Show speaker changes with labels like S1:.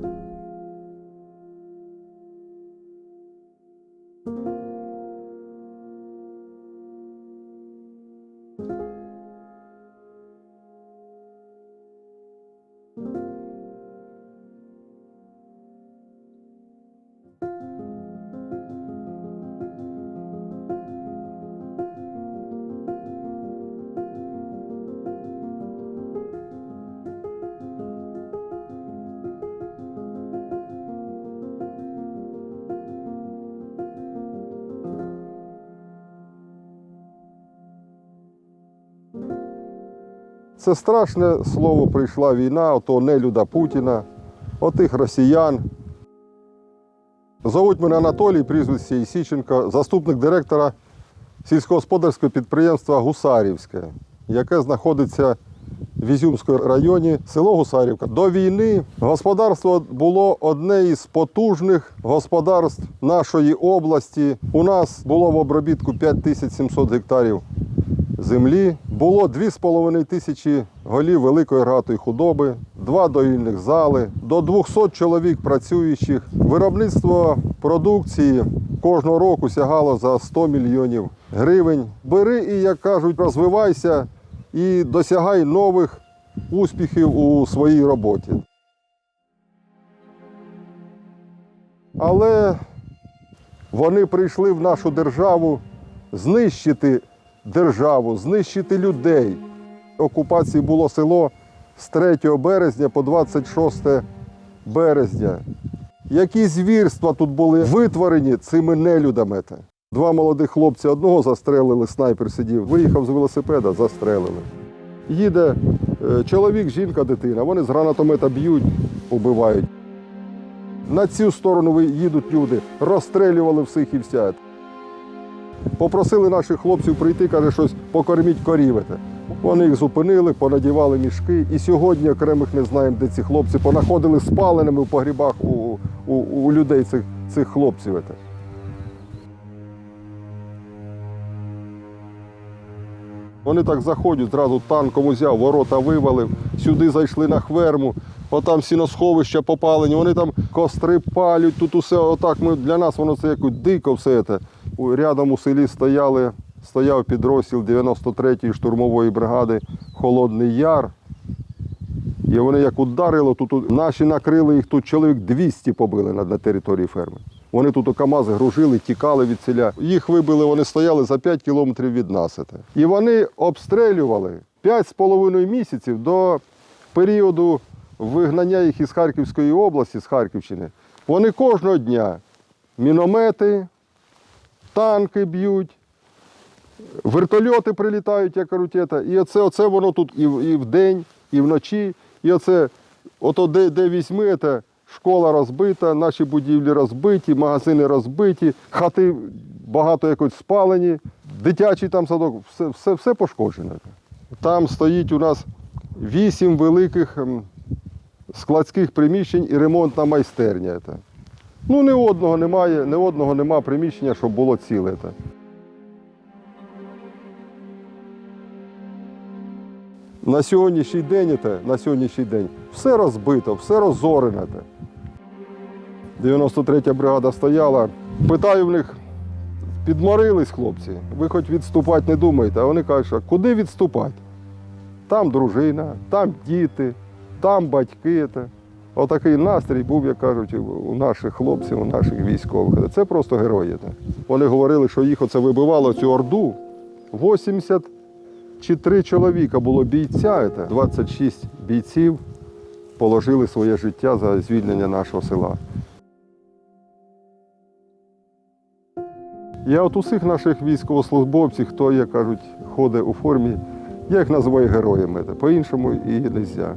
S1: you Це страшне слово прийшла війна, ото нелюда Путіна, отих росіян. Зовуть мене Анатолій, прізвище Ісіченко, заступник директора сільськогосподарського підприємства Гусарівське, яке знаходиться в Ізюмському районі, село Гусарівка. До війни господарство було одне із потужних господарств нашої області. У нас було в обробітку 5700 гектарів землі. Було 2,5 тисячі голів великої рогатої худоби, два доїльних зали, до 200 чоловік працюючих. Виробництво продукції кожного року сягало за 100 мільйонів гривень. Бери і, як кажуть, розвивайся і досягай нових успіхів у своїй роботі. Але вони прийшли в нашу державу знищити державу, знищити людей. Окупації було село з 3 березня по 26 березня. Які звірства тут були витворені цими нелюдами. Два молодих хлопці одного застрелили, снайпер сидів, виїхав з велосипеда, застрелили. Їде е, чоловік, жінка, дитина. Вони з гранатомета б'ють, убивають. На цю сторону їдуть люди, розстрелювали всіх і вся. Попросили наших хлопців прийти, каже, щось покорміть корівити. Вони їх зупинили, понадівали мішки. І сьогодні окремих не знаємо, де ці хлопці понаходили спаленими в погрібах у, у, у людей цих, цих хлопців. Вони так заходять, зразу танком узяв, ворота вивалив, сюди зайшли на хверму, отам сіносховища попалені, вони там костри палють, тут усе отак. Ми, для нас воно це якось дико все це. Рядом у селі стояли, стояв підрозділ 93-ї штурмової бригади Холодний Яр. І вони як ударило, тут наші накрили їх, тут чоловік 200 побили на, на території ферми. Вони тут у КАМАЗи гружили, тікали від селя. Їх вибили, вони стояли за 5 кілометрів від нас. І вони обстрілювали 5,5 місяців до періоду вигнання їх із Харківської області, з Харківщини. Вони кожного дня міномети, танки б'ють, вертольоти прилітають, як кажуть, і оце, оце воно тут і, в- і вдень, і вночі. І оце, ото де, де візьми, це школа розбита, наші будівлі розбиті, магазини розбиті, хати багато якось спалені, дитячий там садок, все, все, все пошкоджено. Там стоїть у нас вісім великих ем, складських приміщень і ремонтна майстерня. Ну, ні одного немає, ні одного нема приміщення, щоб було ціле. На сьогоднішній день, на сьогоднішній день все розбито, все розорене. Це. 93 бригада стояла. Питаю в них, підморились хлопці, ви хоч відступати не думаєте, а вони кажуть, що куди відступати? Там дружина, там діти, там батьки. Отакий настрій був, як кажуть, у наших хлопців, у наших військових. Це просто герої. Вони говорили, що їх оце вибивало цю орду 80 чи три чоловіка було бійця, це 26 бійців положили своє життя за звільнення нашого села. Я от усіх наших військовослужбовців, хто, як кажуть, ходить у формі, я їх називаю героями. По-іншому і не можна.